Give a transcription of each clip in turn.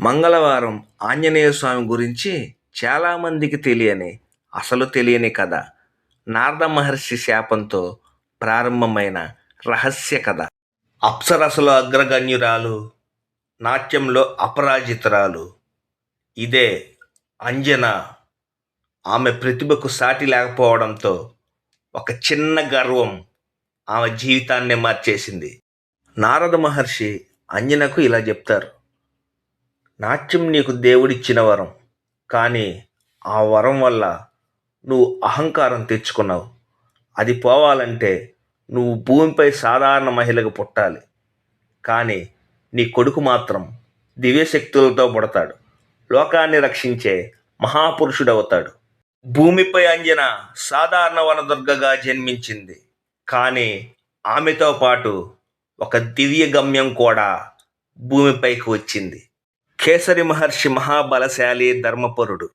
మంగళవారం ఆంజనేయ స్వామి గురించి చాలామందికి తెలియని అసలు తెలియని కథ. నారద మహర్షి శాపంతో ప్రారంభమైన రహస్య కథ. అప్సరసలో అగ్రగణ్యురాలు నాట్యంలో అపరాజితురాలు. ఇదే అంజన. ఆమె ప్రతిభకు సాటి లేకపోవడంతో ఒక చిన్న గర్వం ఆమె జీవితాన్నే మార్చేసింది. నారద మహర్షి అంజనకు ఇలా చెప్తారు. నాట్యం నీకు దేవుడిచ్చిన వరం. కానీ ఆ వరం వల్ల నువ్వు అహంకారం తెచ్చుకున్నావు. అది పోవాలంటే నువ్వు భూమిపై సాధారణ మహిళకు పుట్టాలి. కానీ నీ కొడుకు మాత్రం దివ్యశక్తులతో పుడతాడు. లోకాన్ని రక్షించే మహాపురుషుడవుతాడు. భూమిపై అంజన సాధారణ వనదుర్గగా జన్మించింది. కానీ ఆమెతో పాటు ఒక దివ్య గమ్యం కూడా భూమిపైకి వచ్చింది. కేసరి మహర్షి మహాబలశాలి ధర్మపరుడు.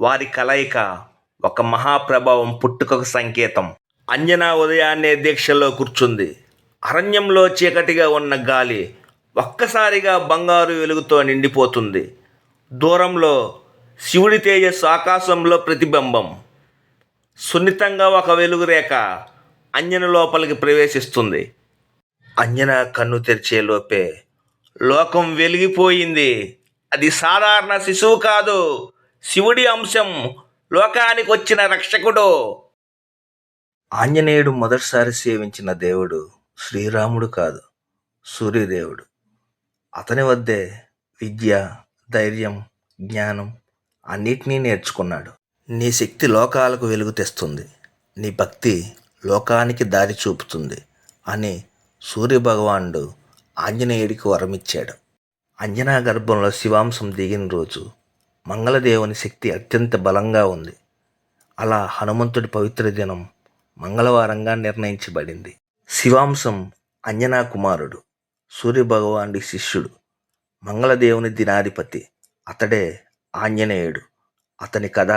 వారి కలయిక ఒక మహాప్రభావం పుట్టుకకు సంకేతం. అంజనా ఉదయాన్నే దీక్షలో కూర్చుంది. అరణ్యంలో చీకటిగా ఉన్న గాలి ఒక్కసారిగా బంగారు వెలుగుతో నిండిపోతుంది. దూరంలో శివుడి తేజస్సు ఆకాశంలో ప్రతిబింబం. సున్నితంగా ఒక వెలుగు రేఖ అంజన లోపలికి ప్రవేశిస్తుంది. అంజన కన్ను తెరిచే లోపే లోకం వెలిగిపోయింది. అది సాధారణ శిశువు కాదు శివుడి అంశం లోకానికి వచ్చిన రక్షకుడు. ఆంజనేయుడు మొదటిసారి సేవించిన దేవుడు శ్రీరాముడు కాదు సూర్యదేవుడు. అతని వద్దే విద్య ధైర్యం జ్ఞానం అన్నిటినీ నేర్చుకున్నాడు. నీ శక్తి లోకాలకు వెలుగు తెస్తుంది నీ భక్తి లోకానికి దారి చూపుతుంది అని సూర్యభగవానుడు ఆంజనేయుడికి వరమిచ్చాడు. అంజనా గర్భంలో శివాంశం దిగిన రోజు మంగళదేవుని శక్తి అత్యంత బలంగా ఉంది. అలా హనుమంతుడి పవిత్ర దినం మంగళవారంగా నిర్ణయించబడింది. శివాంశం అంజనా కుమారుడు సూర్యభగవానుడి శిష్యుడు మంగళదేవుని దినాధిపతి అతడే ఆంజనేయుడు. అతని కథ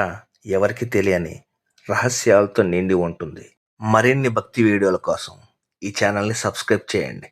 ఎవరికి తెలియని రహస్యాలతో నిండి ఉంటుంది. మరిన్ని భక్తి వీడియోల కోసం ఈ ఛానల్ని సబ్స్క్రైబ్ చేయండి.